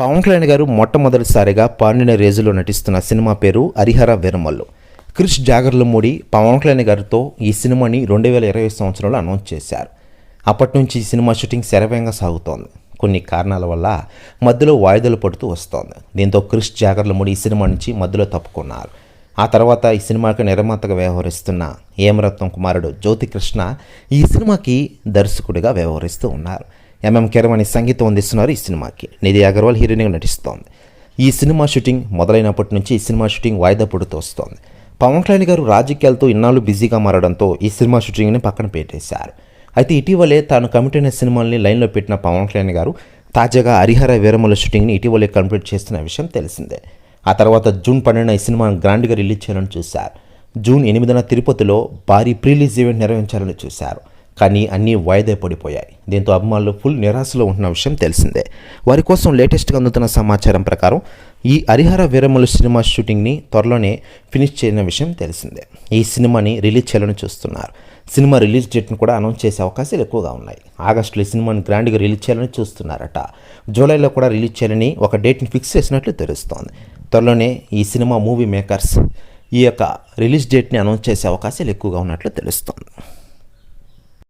పవన్ కళ్యాణ్ గారు మొట్టమొదటిసారిగా పాండిన రేజులో నటిస్తున్న సినిమా పేరు హరిహర వీరమల్లు. క్రిష్ జాగర్లమూడి పవన్ కళ్యాణ్ గారితో ఈ సినిమాని రెండు వేల ఇరవై సంవత్సరంలో అనౌన్స్ చేశారు. అప్పటి నుంచి ఈ సినిమా షూటింగ్ శరవేగంగా సాగుతోంది. కొన్ని కారణాల వల్ల మధ్యలో వాయిదాలు పడుతూ వస్తోంది. దీంతో క్రిష్ జాగర్లమూడి ఈ సినిమా నుంచి మధ్యలో తప్పుకున్నారు. ఆ తర్వాత ఈ సినిమాకి నిర్మాతగా వ్యవహరిస్తున్న ఏమరత్నం కుమారుడు జ్యోతికృష్ణ ఈ సినిమాకి దర్శకుడిగా వ్యవహరిస్తూ ఉన్నారు. ఎంఎం కెరమణి సంగీతం అందిస్తున్నారు ఈ సినిమాకి. నిధి అగర్వాల్ హీరోయిన్గా నటిస్తోంది. ఈ సినిమా షూటింగ్ మొదలైనప్పటి నుంచి ఈ సినిమా షూటింగ్ వాయిదా పడుతూ వస్తోంది. పవన్ కళ్యాణ్ గారు రాజకీయాలతో ఇన్నాళ్ళు బిజీగా మారడంతో ఈ సినిమా షూటింగ్ని పక్కన పెట్టేశారు. అయితే ఇటీవలే తాను కమిట్ అయిన సినిమాల్ని లైన్లో పెట్టిన పవన్ కళ్యాణ్ గారు తాజాగా హరిహర వీరమల షూటింగ్ని ఇటీవలే కంప్లీట్ చేస్తున్న విషయం తెలిసిందే. ఆ తర్వాత జూన్ పన్నెండున ఈ సినిమాను గ్రాండ్గా రిలీజ్ చేయాలని చూశారు. జూన్ ఎనిమిదిన తిరుపతిలో భారీ ప్రీలీజ్ ఈవెంట్ నిర్వహించాలని చూశారు. కానీ అన్నీ వాయిదా పడిపోయాయి. దీంతో అభిమానులు ఫుల్ నిరాశలో ఉంటున్న విషయం తెలిసిందే. వారి కోసం లేటెస్ట్గా అందుతున్న సమాచారం ప్రకారం ఈ హరిహర వీరమలు సినిమా షూటింగ్ని త్వరలోనే ఫినిష్ చేయన విషయం తెలిసిందే. ఈ సినిమాని రిలీజ్ చేయాలని చూస్తున్నారు. సినిమా రిలీజ్ డేట్ను కూడా అనౌన్స్ చేసే అవకాశాలు ఎక్కువగా ఉన్నాయి. ఆగస్టులో ఈ సినిమాని గ్రాండ్గా రిలీజ్ చేయాలని చూస్తున్నారట. జూలైలో కూడా రిలీజ్ చేయాలని ఒక డేట్ని ఫిక్స్ చేసినట్లు తెలుస్తోంది. త్వరలోనే ఈ సినిమా మూవీ మేకర్స్ ఈ యొక్క రిలీజ్ డేట్ని అనౌన్స్ చేసే అవకాశాలు ఎక్కువగా ఉన్నట్లు తెలుస్తోంది.